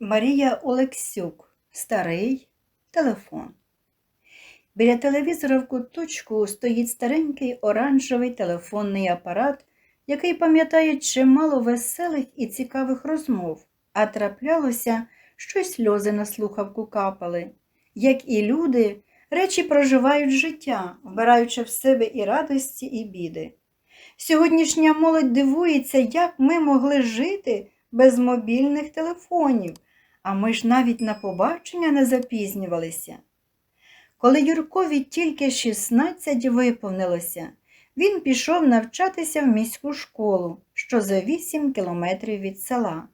Марія Олексюк. Старий телефон. Біля телевізора в куточку стоїть старенький оранжевий телефонний апарат, який пам'ятає чимало веселих і цікавих розмов, а траплялося, що сльози на слухавку капали. Як і люди, речі проживають життя, вбираючи в себе і радості, і біди. Сьогоднішня молодь дивується, як ми могли жити без мобільних телефонів, а ми ж навіть на побачення не запізнювалися. Коли Юркові тільки 16 виповнилося, він пішов навчатися в міську школу, що за 8 кілометрів від села.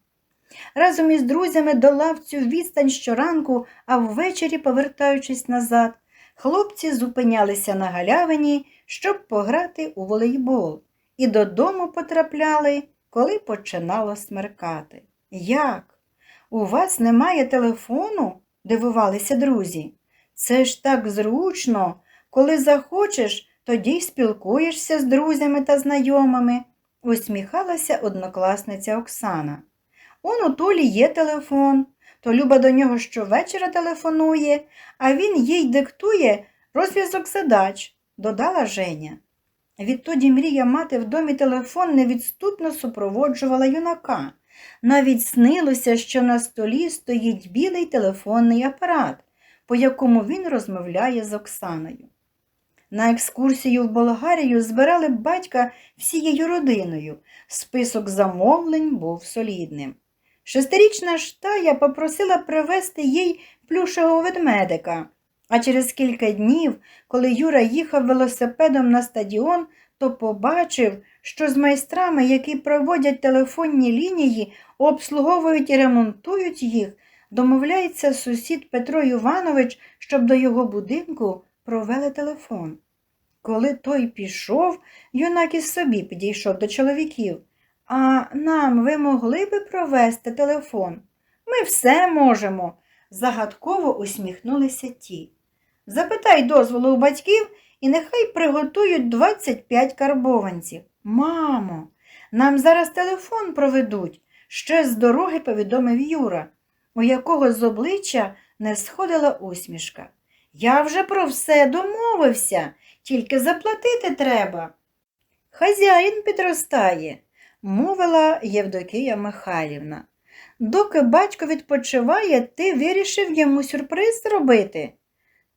Разом із друзями долав цю відстань щоранку, а ввечері, повертаючись назад, хлопці зупинялися на галявині, щоб пограти у волейбол, і додому потрапляли, коли починало смеркати. Як? У вас немає телефону? дивувалися друзі. Це ж так зручно. Коли захочеш, тоді й спілкуєшся з друзями та знайомими, усміхалася однокласниця Оксана. Он у Толі є телефон, то Люба до нього щовечора телефонує, а він їй диктує розв'язок задач, додала Женя. Відтоді мрія мати в домі телефон невідступно супроводжувала юнака. Навіть снилося, що на столі стоїть білий телефонний апарат, по якому він розмовляє з Оксаною. На екскурсію в Болгарію збирали батька всією родиною. Список замовлень був солідним. Шестирічна штая попросила привезти їй плюшевого ведмедика, а через кілька днів, коли Юра їхав велосипедом на стадіон, то побачив, що з майстрами, які проводять телефонні лінії, обслуговують і ремонтують їх, домовляється сусід Петро Іванович, щоб до його будинку провели телефон. Коли той пішов, юнак із собі підійшов до чоловіків. А нам ви могли би провести телефон? Ми все можемо, загадково усміхнулися ті. Запитай дозволу у батьків і нехай приготують 25 карбованців. Мамо, нам зараз телефон проведуть, ще з дороги повідомив Юра, у якого з обличчя не сходила усмішка. Я вже про все домовився, тільки заплатити треба. Хазяїн підростає, мовила Євдокія Михайлівна. Доки батько відпочиває, ти вирішив йому сюрприз зробити.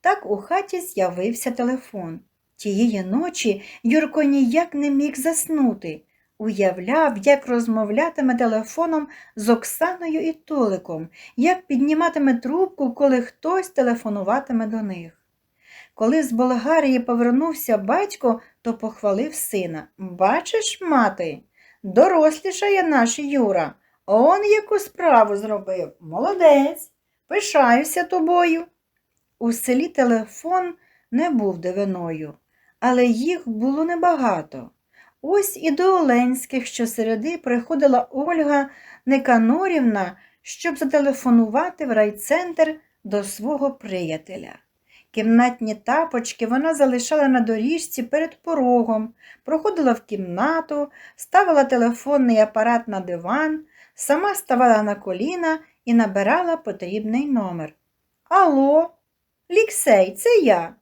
Так у хаті з'явився телефон. Тієї ночі Юрко ніяк не міг заснути. Уявляв, як розмовлятиме телефоном з Оксаною і Толиком, як підніматиме трубку, коли хтось телефонуватиме до них. Коли з Болгарії повернувся батько, то похвалив сина. Бачиш, мати, дорослішає наш Юра. Он яку справу зробив. Молодець. Пишаюся тобою. У селі телефон не був дивиною, але їх було небагато. Ось і до Оленських щосереди приходила Ольга Неканорівна, щоб зателефонувати в райцентр до свого приятеля. Кімнатні тапочки вона залишала на доріжці перед порогом, проходила в кімнату, ставила телефонний апарат на диван, сама ставала на коліна і набирала потрібний номер. Алло, Ліксей, це я.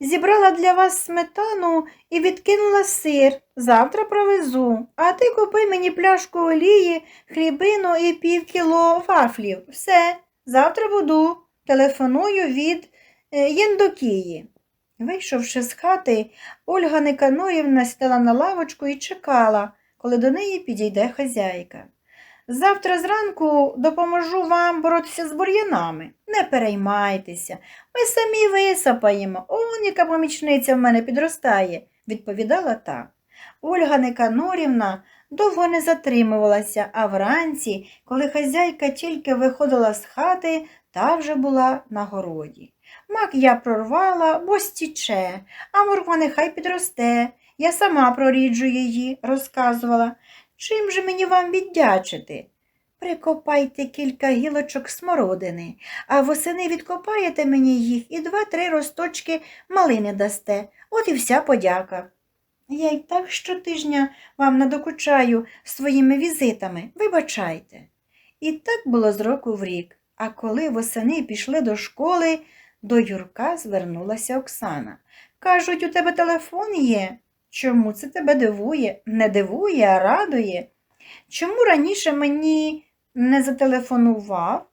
Зібрала для вас сметану і відкинула сир. Завтра провезу. А ти купи мені пляшку олії, хлібину і пів кіло вафлів. Все, завтра буду. Телефоную від е, Єндокії. Вийшовши з хати, Ольга Никаноївна сідала на лавочку і чекала, коли до неї підійде хазяйка. Завтра зранку допоможу вам боротися з бур'янами. Не переймайтеся, ми самі висапаємо. Он яка помічниця в мене підростає, відповідала та. Ольга Никанорівна довго не затримувалася, а вранці, коли хазяйка тільки виходила з хати, та вже була на городі. Мак я прорвала, бо стіче, а морква нехай підросте. Я сама проріджу її, розказувала. Чим же мені вам віддячити? Прикопайте кілька гілочок смородини, а восени відкопаєте мені їх і два-три росточки малини дасте. От і вся подяка. Я й так щотижня вам надокучаю своїми візитами, вибачайте. І так було з року в рік. А коли восени пішли до школи, до Юрка звернулася Оксана. Кажуть, у тебе телефон є. Чому це тебе дивує? Не дивує, а радує. Чому раніше мені не зателефонував?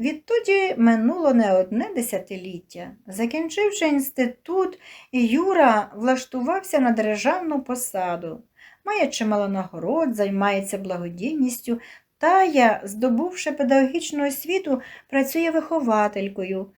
Відтоді минуло не одне десятиліття. Закінчивши інститут, Юра влаштувався на державну посаду. Має чимало нагород, займається благодійністю. Тая, здобувши педагогічну освіту, працює вихователькою.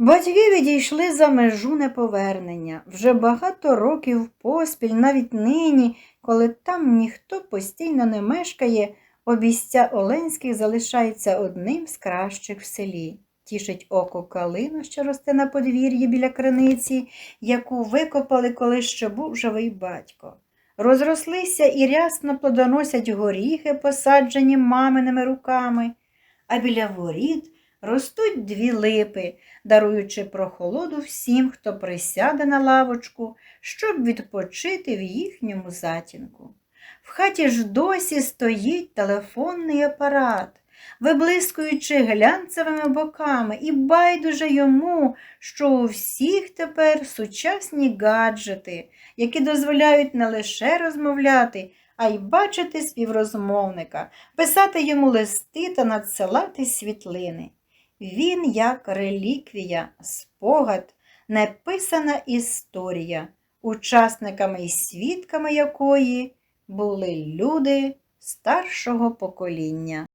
Батьки відійшли за межу неповернення. Вже багато років поспіль, навіть нині, коли там ніхто постійно не мешкає, обістя Оленських залишається одним з кращих в селі. Тішить око калину, що росте на подвір'ї біля криниці, яку викопали, коли ще був живий батько. Розрослися і рясно плодоносять горіхи, посаджені маминими руками, а біля воріт ростуть дві липи, даруючи прохолоду всім, хто присяде на лавочку, щоб відпочити в їхньому затінку. В хаті ж досі стоїть телефонний апарат, виблискуючи глянцевими боками, і байдуже йому, що у всіх тепер сучасні гаджети, які дозволяють не лише розмовляти, а й бачити співрозмовника, писати йому листи та надсилати світлини. Він як реліквія, спогад, написана історія, учасниками і свідками якої були люди старшого покоління.